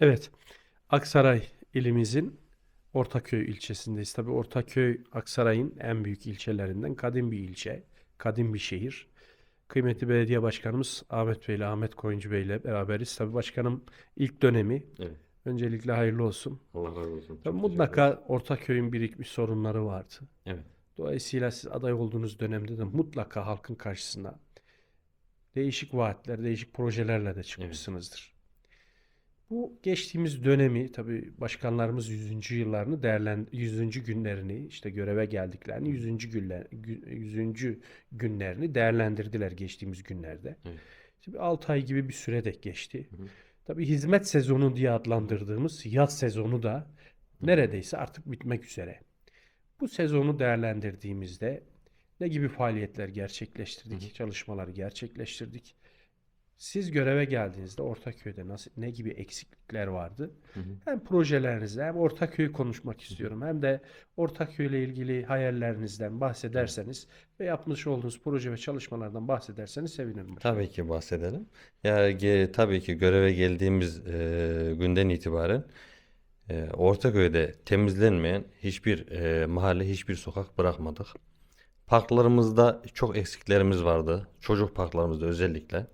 Evet, Aksaray ilimizin Ortaköy ilçesindeyiz. Tabii Ortaköy Aksaray'ın en büyük ilçelerinden kadim bir ilçe, kadim bir şehir. Kıymetli belediye başkanımız Ahmet Bey ile Ahmet Koyuncu Bey ile beraberiz. Tabii başkanım ilk dönemi. Evet. Öncelikle hayırlı olsun. Allah razı olsun. Tabii mutlaka Ortaköy'ün birikmiş sorunları vardı. Evet. Dolayısıyla siz aday olduğunuz dönemde de mutlaka halkın karşısına değişik vaatler, değişik projelerle de çıkmışsınızdır. Bu geçtiğimiz dönemi tabii başkanlarımız 100. yıllarını değerlen 100. günlerini işte göreve geldiklerini 100. günler gü- 100. günlerini değerlendirdiler geçtiğimiz günlerde. Evet. Şimdi 6 ay gibi bir süre de geçti. Hı hı. Tabii hizmet sezonu diye adlandırdığımız yaz sezonu da neredeyse artık bitmek üzere. Bu sezonu değerlendirdiğimizde ne gibi faaliyetler gerçekleştirdik, çalışmalar gerçekleştirdik? Siz göreve geldiğinizde Ortaköy'de nasıl ne gibi eksiklikler vardı? Hı hı. Hem projelerinizde hem Ortaköy'ü konuşmak istiyorum. Hem de Ortaköy ile ilgili hayallerinizden bahsederseniz ve yapmış olduğunuz proje ve çalışmalardan bahsederseniz sevinirim. Tabii ki bahsedelim. Ya ge- tabii ki göreve geldiğimiz e, günden itibaren e, Ortaköy'de temizlenmeyen hiçbir e, mahalle, hiçbir sokak bırakmadık. Parklarımızda çok eksiklerimiz vardı. Çocuk parklarımızda özellikle.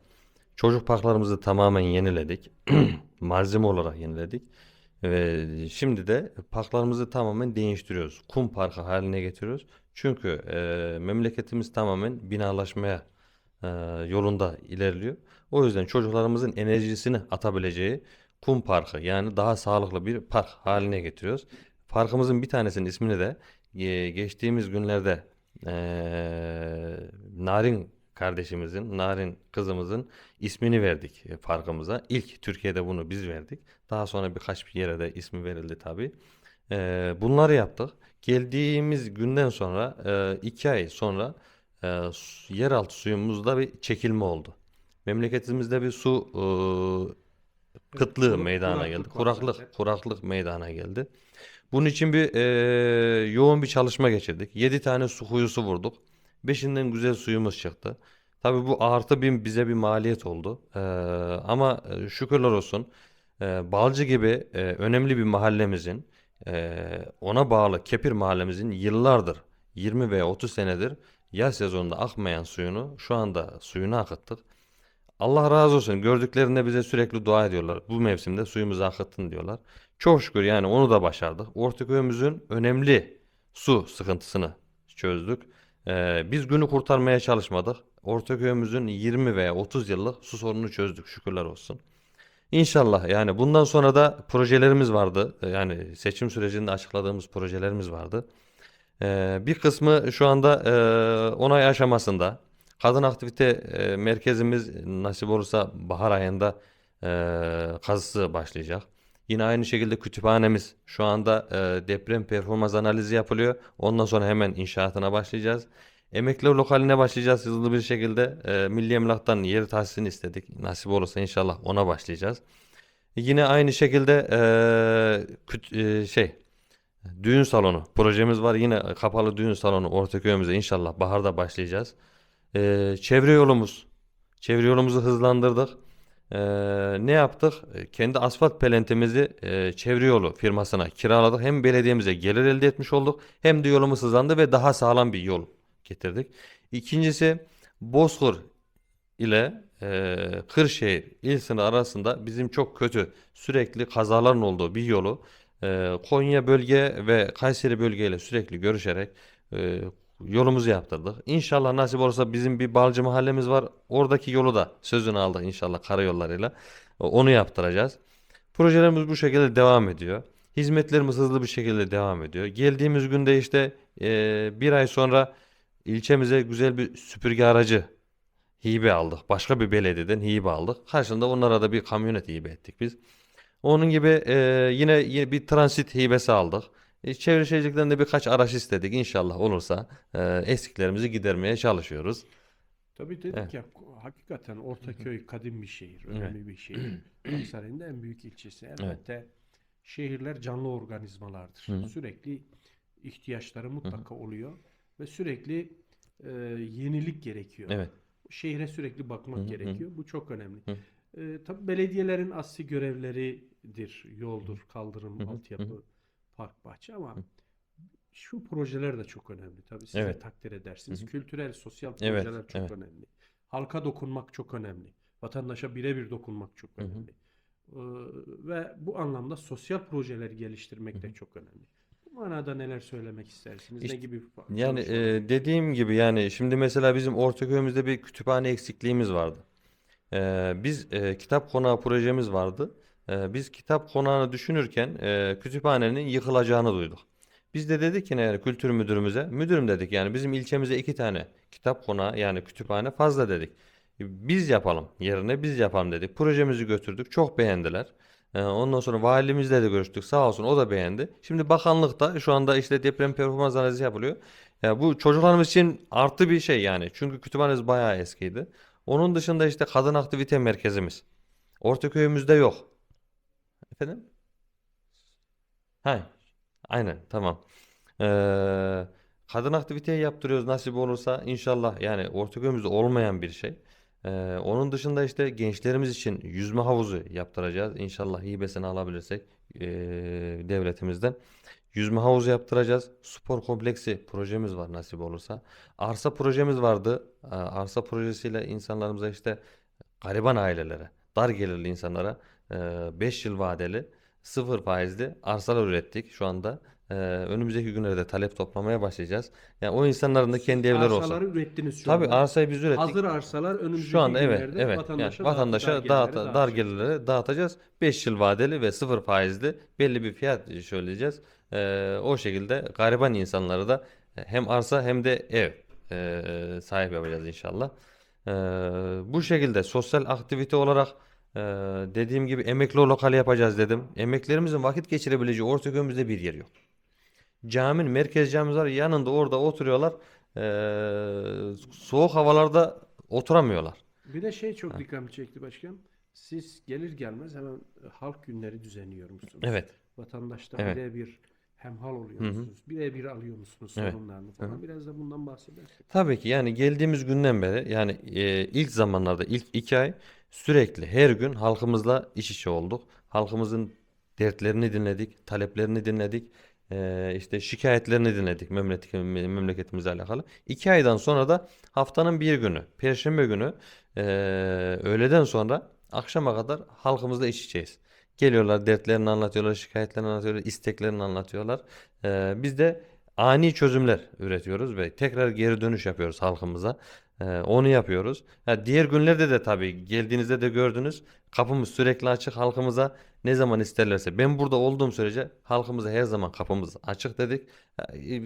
Çocuk parklarımızı tamamen yeniledik. Malzeme olarak yeniledik. Ve şimdi de parklarımızı tamamen değiştiriyoruz. Kum parkı haline getiriyoruz. Çünkü e, memleketimiz tamamen binalaşmaya e, yolunda ilerliyor. O yüzden çocuklarımızın enerjisini atabileceği kum parkı yani daha sağlıklı bir park haline getiriyoruz. Parkımızın bir tanesinin ismini de e, geçtiğimiz günlerde e, Narin kardeşimizin, Narin kızımızın ismini verdik e, parkımıza. İlk Türkiye'de bunu biz verdik. Daha sonra birkaç bir yere de ismi verildi tabii. E, bunları yaptık. Geldiğimiz günden sonra e, iki ay sonra e, yeraltı suyumuzda bir çekilme oldu. Memleketimizde bir su e, kıtlığı kurak- meydana kuraklık geldi. Kuraklık, zaten. kuraklık meydana geldi. Bunun için bir e, yoğun bir çalışma geçirdik. 7 tane su kuyusu vurduk. Beşinden güzel suyumuz çıktı. Tabii bu artı bir bize bir maliyet oldu. E, ama e, şükürler olsun e, Balcı gibi e, önemli bir mahallemizin e, ona bağlı Kepir mahallemizin yıllardır 20 veya 30 senedir yaz sezonunda akmayan suyunu şu anda suyunu akıttık. Allah razı olsun. Gördüklerinde bize sürekli dua ediyorlar. Bu mevsimde suyumuzu akıttın diyorlar. Çok şükür yani onu da başardık. Ortaköy'ümüzün önemli su sıkıntısını çözdük. Ee, biz günü kurtarmaya çalışmadık. Ortaköy'ümüzün 20 veya 30 yıllık su sorununu çözdük şükürler olsun. İnşallah yani bundan sonra da projelerimiz vardı. Yani seçim sürecinde açıkladığımız projelerimiz vardı. Ee, bir kısmı şu anda e, onay aşamasında. Kadın aktivite e, merkezimiz nasip olursa bahar ayında e, kazısı başlayacak. Yine aynı şekilde kütüphanemiz şu anda e, deprem performans analizi yapılıyor. Ondan sonra hemen inşaatına başlayacağız. Emekliler lokaline başlayacağız hızlı bir şekilde. E, Milli Emlak'tan yer tahsisini istedik. Nasip olursa inşallah ona başlayacağız. Yine aynı şekilde e, küt- e, şey Düğün salonu projemiz var. Yine kapalı düğün salonu Ortaköy'ümüze inşallah baharda başlayacağız. Ee, çevre yolumuz. Çevre yolumuzu hızlandırdık. Ee, ne yaptık? Ee, Kendi asfalt pelentimizi e, çevre yolu firmasına kiraladık. Hem belediyemize gelir elde etmiş olduk. Hem de yolumuz hızlandı ve daha sağlam bir yol getirdik. İkincisi Bozkır ile e, Kırşehir il sınırı arasında bizim çok kötü sürekli kazaların olduğu bir yolu e, Konya bölge ve Kayseri bölgeyle sürekli görüşerek e, yolumuzu yaptırdık. İnşallah nasip olursa bizim bir Balcı mahallemiz var. Oradaki yolu da sözünü aldık inşallah karayollarıyla. Onu yaptıracağız. Projelerimiz bu şekilde devam ediyor. Hizmetlerimiz hızlı bir şekilde devam ediyor. Geldiğimiz günde işte e, bir ay sonra ilçemize güzel bir süpürge aracı hibe aldık. Başka bir belediyeden hibe aldık. Karşılığında onlara da bir kamyonet hibe ettik biz. Onun gibi e, yine, yine bir transit hibesi aldık. E, Çevre Şehircilik'ten de birkaç araç istedik. İnşallah olursa e, eksiklerimizi gidermeye çalışıyoruz. Tabii dedik Evet. ya hakikaten Ortaköy kadim bir şehir, önemli bir şehir. Aksaray'ın da en büyük ilçesi. Elbette şehirler canlı organizmalardır. Hı hı. Sürekli ihtiyaçları mutlaka oluyor ve sürekli e, yenilik gerekiyor. Evet. Şehre sürekli bakmak Hı hı hı. gerekiyor. Bu çok önemli. Hı. E, tabii belediyelerin asli görevleri ilçesidir. Yoldur, kaldırım, Hı hı, altyapı, hı. Park, bahçe ama şu projeler de çok önemli. Tabii siz de Evet. takdir edersiniz. Hı hı. Kültürel, sosyal Evet, projeler çok evet. önemli. Halka dokunmak çok önemli. Vatandaşa birebir dokunmak çok Hı hı. önemli. Ee, ve bu anlamda sosyal projeleri geliştirmek de çok önemli. Bu manada neler söylemek istersiniz? İşte ne gibi Yani e, dediğim gibi yani şimdi mesela bizim Ortaköy'ümüzde bir kütüphane eksikliğimiz vardı. E, biz e, kitap konağı projemiz vardı. E, biz kitap konağını düşünürken e, kütüphanenin yıkılacağını duyduk. Biz de dedik ki ne yani kültür müdürümüze, müdürüm dedik yani bizim ilçemize iki tane kitap konağı yani kütüphane fazla dedik. E, Biz yapalım yerine biz yapalım dedik. Projemizi götürdük çok beğendiler. E, Ondan sonra valimizle de görüştük sağ olsun o da beğendi. Şimdi bakanlıkta şu anda işte deprem performans analizi yapılıyor. Ya bu çocuklarımız için artı bir şey yani. Çünkü kütüphanemiz bayağı eskiydi. Onun dışında işte kadın aktivite merkezimiz. Ortaköy'ümüzde yok. Efendim? Hay. Aynen tamam. Ee, kadın aktivite yaptırıyoruz nasip olursa inşallah yani Ortaköy'ümüzde olmayan bir şey. Ee, onun dışında işte gençlerimiz için yüzme havuzu yaptıracağız. İnşallah hibesini alabilirsek ee, devletimizden. Yüzme havuzu yaptıracağız. Spor kompleksi projemiz var nasip olursa. Arsa projemiz vardı. Aa, Arsa projesiyle insanlarımıza işte gariban ailelere, dar gelirli insanlara 5 yıl vadeli, sıfır faizli arsalar ürettik şu anda. Ee, önümüzdeki günlerde talep toplamaya başlayacağız. Yani o insanların da kendi evleri olsun. Arsaları ürettiniz şu Tabii anda. arsayı biz ürettik. Hazır arsalar önümüzdeki Şu anda evet günlerde evet vatandaşa, yani vatandaşa dağıt- dağıt, gelirlere dar gelirlere dağıtacağız. 5 yıl vadeli ve sıfır faizli belli bir fiyat söyleyeceğiz. Ee, o şekilde gariban insanlara da hem arsa hem de ev e, sahip yapacağız inşallah. Ee, bu şekilde sosyal aktivite olarak e, dediğim gibi emekli lokal yapacağız dedim. Emeklerimizin vakit geçirebileceği Ortaköy'ümüzde bir yer yok. Caminin merkez camimiz var yanında orada oturuyorlar. Ee, soğuk havalarda oturamıyorlar. Bir de şey çok dikkatimi çekti başkan. Siz gelir gelmez hemen halk günleri düzenliyor musunuz? Evet. Vatandaşla Evet. birebir hemhal oluyor Hı hı. musunuz? Birebir alıyor musunuz Evet. sorunlarını falan? Biraz da bundan bahsedersek. Tabii ki yani geldiğimiz günden beri yani e, ilk zamanlarda ilk iki ay sürekli her gün halkımızla iç içe olduk. Halkımızın dertlerini dinledik, taleplerini dinledik, e, işte şikayetlerini dinledik memleket, memleketimizle alakalı. İki aydan sonra da haftanın bir günü, Perşembe günü e, öğleden sonra akşama kadar halkımızla iç içeyiz. Geliyorlar, dertlerini anlatıyorlar, şikayetlerini anlatıyorlar, isteklerini anlatıyorlar. E, biz de ani çözümler üretiyoruz ve tekrar geri dönüş yapıyoruz halkımıza. Ee, onu yapıyoruz. Ha, diğer günlerde de tabii geldiğinizde de gördünüz. Kapımız sürekli açık halkımıza ne zaman isterlerse. Ben burada olduğum sürece halkımıza her zaman kapımız açık dedik.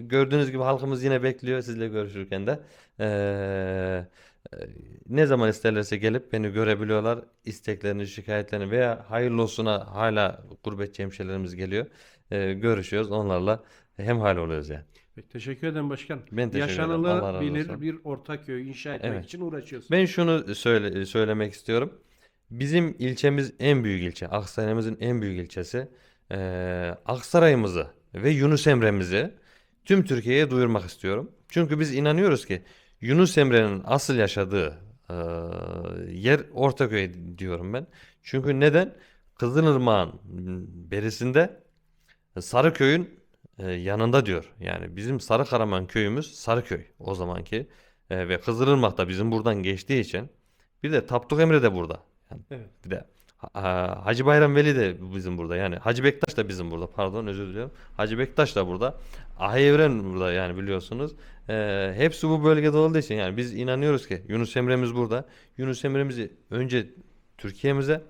Gördüğünüz gibi halkımız yine bekliyor sizle görüşürken de. Ee, ne zaman isterlerse gelip beni görebiliyorlar. İsteklerini, şikayetlerini veya hayırlı olsuna hala gurbetçi hemşehrilerimiz geliyor. Ee, görüşüyoruz onlarla hemhal oluyoruz yani. Peki, teşekkür ederim başkan. Ben teşekkür Yaşanılabilir bir Ortaköy inşa etmek Evet. için uğraşıyorsunuz. Ben şunu söyle, söylemek istiyorum. Bizim ilçemiz en büyük ilçe. Aksaray'ımızın en büyük ilçesi. Ee, Aksaray'ımızı ve Yunus Emre'mizi tüm Türkiye'ye duyurmak istiyorum. Çünkü biz inanıyoruz ki Yunus Emre'nin asıl yaşadığı e, yer Ortaköy diyorum ben. Çünkü neden? Kızılırmak'ın berisinde Sarıköy'ün e, yanında diyor. Yani bizim Sarıkaraman köyümüz Sarıköy o zamanki E, ve Kızılırmak da bizim buradan geçtiği için bir de Tapduk Emre de burada. Yani Evet. bir de Ha- Ha- Hacı Bayram Veli de bizim burada. Yani Hacı Bektaş da bizim burada. Pardon özür diliyorum. Hacı Bektaş da burada. Ahi Evren burada yani biliyorsunuz. E, hepsi bu bölgede olduğu için yani biz inanıyoruz ki Yunus Emre'miz burada. Yunus Emre'mizi önce Türkiye'mize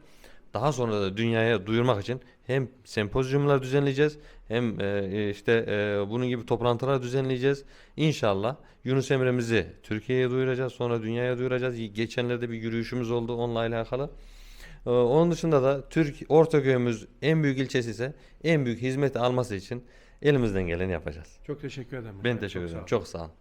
daha sonra da dünyaya duyurmak için hem sempozyumlar düzenleyeceğiz hem e, işte e, bunun gibi toplantılar düzenleyeceğiz. İnşallah Yunus Emre'mizi Türkiye'ye duyuracağız sonra dünyaya duyuracağız. Geçenlerde bir yürüyüşümüz oldu onunla alakalı. E, onun dışında da Türk Ortaköy'ümüz en büyük ilçesi ise en büyük hizmeti alması için elimizden geleni yapacağız. Çok teşekkür ederim. Ben teşekkür Çok sağ ederim. olun. Çok sağ olun.